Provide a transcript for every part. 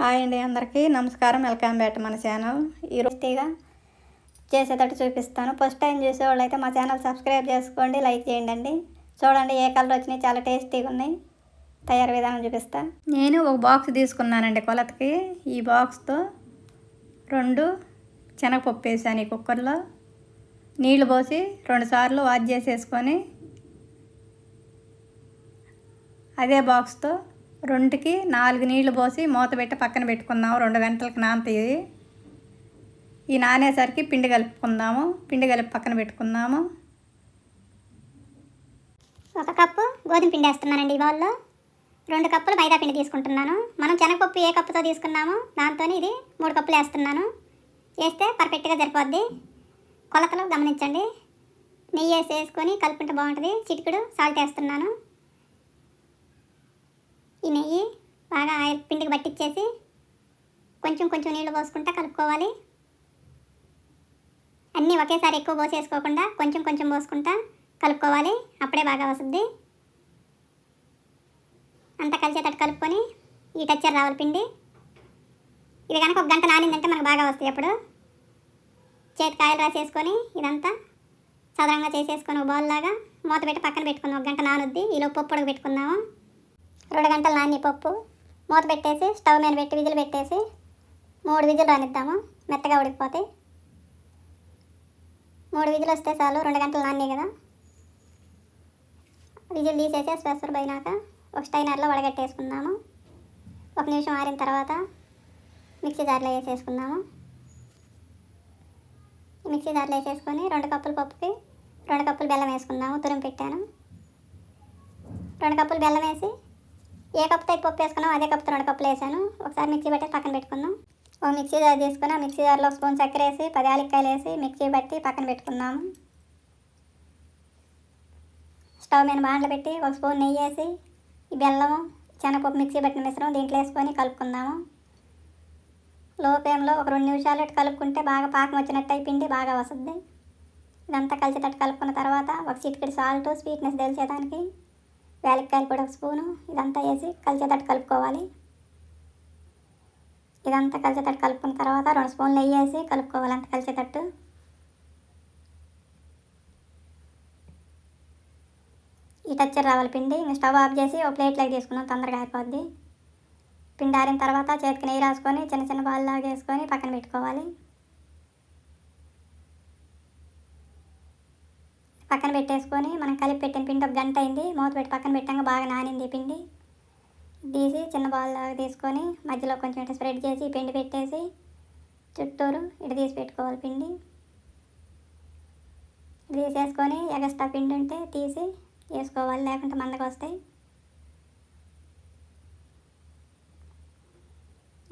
Hi అండి అందరికీ నమస్కారం వెల్కమ్ బ్యాక్ మన ఛానల్. ఈరోజుగా చేసేటట్టు చూపిస్తాను. ఫస్ట్ టైం చూసేవాళ్ళు అయితే మా ఛానల్ సబ్స్క్రైబ్ చేసుకోండి లైక్ చేయండి అండి. చూడండి ఏ కలర్ వచ్చినాయి చాలా టేస్టీగా ఉన్నాయి. తయారు విధానం చూపిస్తా. నేను ఒక బాక్స్ తీసుకున్నానండి కొలతకి. ఈ బాక్స్తో రెండు శనగపప్పు వేసాను ఈ కుక్కర్లో. నీళ్ళు పోసి రెండు సార్లు వాష్ చేసేసుకొని అదే బాక్స్తో రెండుకి నాలుగు నీళ్ళు పోసి మూత పెట్టి పక్కన పెట్టుకుందాము. రెండు గంటలకు నానతాయి ఈ నానేసరికి పిండి కలుపుకుందాము. పిండి కలిపి పక్కన పెట్టుకుందాము. ఒక కప్పు గోధుమ పిండి వేస్తున్నానండి ఇవాళ రెండు కప్పులు మైదా పిండి తీసుకుంటున్నాను. మనం శనగపప్పు ఏ కప్పుతో తీసుకున్నామో దాంతో ఇది మూడు కప్పులు వేస్తున్నాను. వేస్తే పర్ఫెక్ట్గా సరిపోద్ది. కొలతలు గమనించండి. నెయ్యి వేసి వేసుకొని కలుపుంటే బాగుంటుంది. చిటికుడు సాల్ట్ వేస్తున్నాను. ఈ నెయ్యి బాగా ఆయిల్ పిండికి పట్టించేసి కొంచెం కొంచెం నీళ్ళు పోసుకుంటా కలుపుకోవాలి. అన్నీ ఒకేసారి ఎక్కువ పోసేసుకోకుండా కొంచెం కొంచెం పోసుకుంటా కలుపుకోవాలి. అప్పుడే బాగా వస్తుంది అంతా కలిసేటట్టు కలుపుకొని ఈ టచ్చర్ రావాలి పిండి. ఇది కనుక ఒక గంట నానిందంటే మనకు బాగా వస్తాయి అప్పుడు. చేతి కాయలు రాసేసుకొని ఇదంతా సాధారణంగా చేసేసుకొని ఒక బౌల్ లాగా మూత పెట్టి పక్కన పెట్టుకుందాం. ఒక గంట నానుద్ది. ఈలో పప్పు పెట్టుకుందాము. రెండు గంటలు నాని పప్పు మూత పెట్టేసి స్టవ్ మీద పెట్టి విజిల్ పెట్టేసి మూడు విజిల్ రానిద్దాము మెత్తగా ఉడికిపోతాయి. మూడు విజిల్ వస్తే చాలు రెండు గంటలు నాని కదా. విజిల్ తీసేసి స్పెషర్ పోయినాక ఒక స్టైనర్లో వడగట్టేసుకుందాము. ఒక నిమిషం ఆరిన తర్వాత మిక్సీ జార్లో వేసేసుకుందాము. మిక్సీ జార్లో వేసేసుకొని రెండు కప్పులు పప్పుకి రెండు కప్పులు బెల్లం వేసుకుందాము. తురిమి పెట్టాను. రెండు కప్పులు బెల్లం వేసి ఏ కప్పుతో అయితే పప్పు వేసుకున్నాం అదే కప్పుతో రెండు కప్పులు వేసాను. ఒకసారి మిక్సీ పెట్టి పక్కన పెట్టుకుందాం. ఒక మిక్సీ జార్ తీసుకుని ఆ మిక్సీ జార్లో స్పూన్ చక్కెర వేసి పది ఆలిక్కాయలు వేసి మిక్సీ పట్టి పక్కన పెట్టుకుందాము స్టవ్ మీద బాండ్లు పెట్టి ఒక స్పూన్ నెయ్యి వేసి ఈ బెల్లం శనగపప్పు మిక్సీ పట్టిన మిశ్రమం దీంట్లో వేసుకొని కలుపుకుందాము. లో ఫ్లేమ్లో ఒక రెండు నిమిషాలు ఇటు కలుపుకుంటే బాగా పాకం వచ్చినట్టు అయిపోయింది బాగా వస్తుంది. ఇదంతా కలిసేటట్టు కలుపుకున్న తర్వాత ఒక చిటికెడు సాల్ట్ స్వీట్నెస్ తెలిసేదానికి వేలక్కాయలు కూడా ఒక స్పూను. ఇదంతా వేసి కలిసేటట్టు కలుపుకోవాలి. ఇదంతా కలిసేటట్టు కలుపుకున్న తర్వాత రెండు స్పూన్లు నెయ్యి వేసి కలుపుకోవాలి అంత కలిసేటట్టు ఈ టచ్చర్ రావాలి పిండి. ఇంకా స్టవ్ ఆఫ్ చేసి ఒక ప్లేట్లోకి తీసుకున్నాం తొందరగా అయిపోద్ది. పిండి ఆరిన తర్వాత చేతికి నెయ్యి రాసుకొని చిన్న చిన్న బాల్ లాగా వేసుకొని పక్కన పెట్టుకోవాలి. పక్కన పెట్టేసుకొని మనం కలిపి పెట్టిన పిండి ఒక గంట అయింది. మూత పెట్టి పక్కన పెట్టాక బాగా నానింది పిండి. తీసి చిన్న బాల్ లాగా తీసుకొని మధ్యలో కొంచెం ఇటు స్ప్రెడ్ చేసి పిండి పెట్టేసి చుట్టూరు ఇటు తీసి పెట్టుకోవాలి పిండి. తీసేసుకొని ఎగస్ట్రా పిండి ఉంటే తీసి వేసుకోవాలి లేకుంటే మందకు వస్తాయి.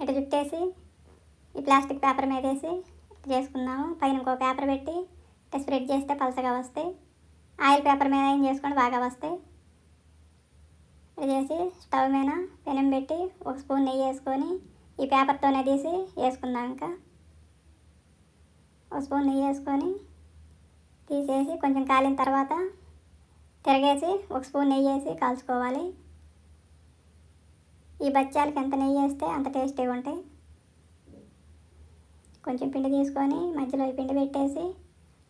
ఇటు చుట్టేసి ఈ ప్లాస్టిక్ పేపర్ మీద వేసి చేసుకుందాము. పైన ఇంకో పేపర్ పెట్టి ఇట్లా స్ప్రెడ్ చేస్తే పలసగా వస్తాయి. ఆయిల్ పేపర్ మీద ఏం చేసుకొని బాగా వస్తాయి ఇది చేసి స్టవ్ మీద పెనం పెట్టి ఒక స్పూన్ నెయ్యి వేసుకొని ఈ పేపర్తోనే తీసి వేసుకుందాం ఇంకా ఒక స్పూన్ నెయ్యి వేసుకొని తీసేసి కొంచెం కాలిన తర్వాత తిరగేసి ఒక స్పూన్ నెయ్యి వేసి కాల్చుకోవాలి. ఈ బచ్చాలకి ఎంత నెయ్యి వేస్తే అంత టేస్టీగా ఉంటాయి. కొంచెం పిండి తీసుకొని మధ్యలో ఈ పిండి పెట్టేసి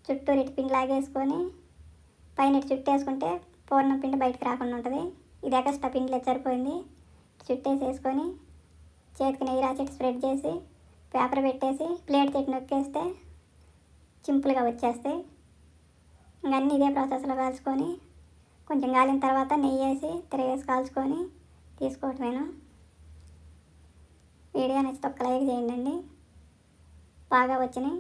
చుట్టూ ఇటు పిండి లాగేసుకొని పైన ఇటు చుట్టేసుకుంటే పూర్ణం పిండి బయటకు రాకుండా ఉంటుంది. ఇది ఎక్స్ట్రా పిండిలో సరిపోయింది. చుట్టేసి వేసుకొని చేతికి నెయ్యి రాసి స్ప్రెడ్ చేసి పేపర్ పెట్టేసి ప్లేట్ చెట్టు నొక్కేస్తే సింపుల్గా వచ్చేస్తాయి. ఇవన్నీ అన్నీ ఇదే ప్రాసెస్లో కాల్చుకొని కొంచెం కాలిన తర్వాత నెయ్యి వేసి తిరగేసి కాల్చుకొని తీసుకోవటమేను? వీడియో నచ్చితే ఒక్క లైక్ చేయండి బాగా వచ్చినాయి.